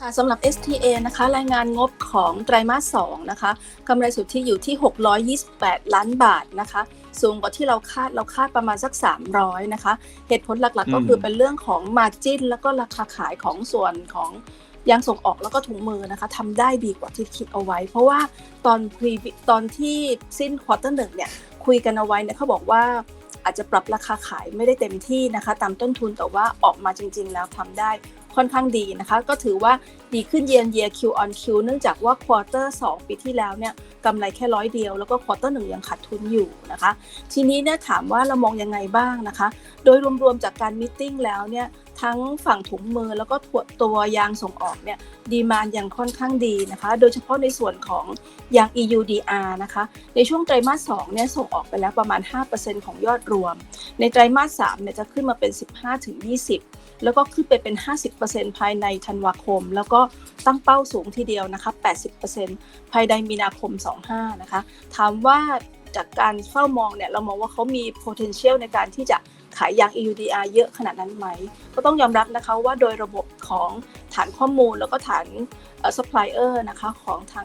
ค่ะสำหรับ STA นะคะ รายงานงบของไตรมาส2นะคะกำไรสุทธิอยู่ที่ 628 ล้านบาทนะคะ สูงกว่าที่เราคาดเราคาดประมาณสัก 300 นะคะ เหตุผลหลักอืมๆก็คือเป็นเรื่องของมาจินแล้วก็ราคาขายของส่วนของยางส่งออกแล้วก็ถุงมือนะคะทำได้ดีกว่าที่คิดเอาไว้ เพราะว่าตอน pre ตอนที่สิ้นควอเตอร์หนึ่งเนี่ยคุยกันเอาไว้เนี่ยเขาบอกว่าอาจจะปรับราคาขายไม่ได้เต็มที่นะคะ ตามต้นทุนแต่ว่าออกมาจริง ๆ แล้วทำได้ ค่อนข้างดีนะคะ ก็ถือว่าดีขึ้นเยียนเยีย Q on Q เนื่องจากว่าควอเตอร์2ปีที่แล้วเนี่ยกำไรแค่ร้อยเดียวแล้วก็ควอเตอร์หนึ่งยังขาดทุนอยู่นะคะ ทีนี้เนี่ยถามว่าเรามองยังไงบ้างนะคะ โดยรวมๆจากการมิทติ้งแล้วเนี่ยทั้งฝั่งถุงมือแล้วก็ตัวตัวยางส่งออกเนี่ยดีมานยังค่อนข้างดีนะคะ โดยเฉพาะในส่วนของยาง EUDR นะคะ ในช่วงไตรมาส2เนี่ยส่งออกไปแล้วประมาณ 5%ของยอดรวม ในไตรมาส3เนี่ยจะขึ้นมาเป็น 15-20 แล้วก็ขึ้นไปเป็น 50%ภายในธันวาคม แล้วก็ตั้งเป้าสูงทีเดียวนะคะ 80%ภายในมีนาคม 25 นะคะ ถามว่าจากการเฝ้ามองเนี่ยเรามองว่าเขามี potential ในการที่จะขายยาง EUDR เยอะขนาดนั้นไหม ก็ต้องยอมรับนะคะว่าโดยระบบของฐานข้อมูลแล้วก็ฐาน supplier นะคะของทาง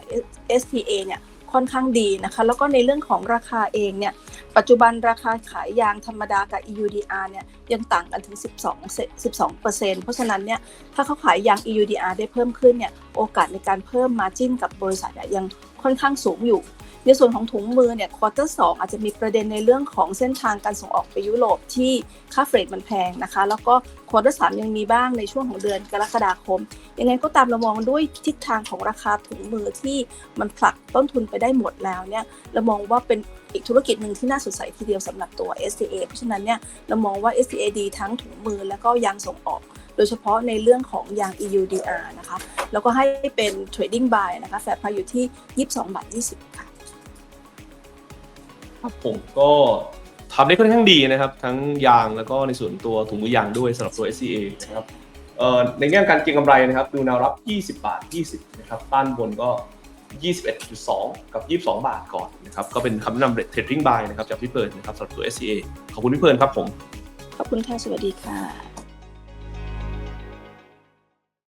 STA เนี่ย ค่อนข้างดีนะคะ แล้วก็ในเรื่องของราคาเองเนี่ย ปัจจุบันราคาขายยางธรรมดากับ EUDR เนี่ยยังต่างกันถึง 12เซ12เปอร์เซ็นต์เพราะฉะนั้นเนี่ย ถ้าเขาขายยาง EUDR ได้เพิ่มขึ้นเนี่ย โอกาสในการเพิ่ม margin กับบริษัทเนี่ยยังค่อนข้างสูงอยู่ ในส่วนของถุงมือเนี่ยควอเตอร์สอาจจะมีประเด็นในเรื่องของเส้นทางการส่งออกไปยุโรปที่ค่าเฟรตมันแพงนะคะ แล้วก็ ควอเตอร์สยังมีบ้างในช่วงของเดือนกรกฎาคม ยังไงก็ตามเรามองด้วยทิศทางของราคาถุงมือที่มันผลักต้นทุนไปได้หมดแล้วเนี่ยเรามองว่าเป็นอีกธุรกิจหนึ่งที่น่าสนใจทีเดียวสำหรับตัว SCA เพราะฉะนั้นเนี่ยเรามองว่า SCA ดีทั้งถุงมือแล้วก็ยางส่งออก โดยเฉพาะในเรื่องของยาง EUDR นะคะแล้วก็ให้เป็น trading buy นะคะแฟร์พายอยู่ที่ 22บาท20ค่ะครับผมก็ ทำได้ค่อนข้างดีนะครับ ทั้งยางแล้วก็ในส่วนตัวถุงมือยางด้วยสำหรับตัว SCA นะครับเอ่อในแง่การเก็งกำไรนะครับ ดูแนวรับ 20 บาท 20 นะครับต้านบนก็ 21.2 กับ 22 บาทก่อนนะครับ ก็เป็นคำแนะนำเทรดดิ้งบายนะครับจากพี่เพิร์นนะครับสำหรับตัว SCA ขอบคุณพี่เพิร์นครับผม ขอบคุณค่ะ สวัสดีค่ะ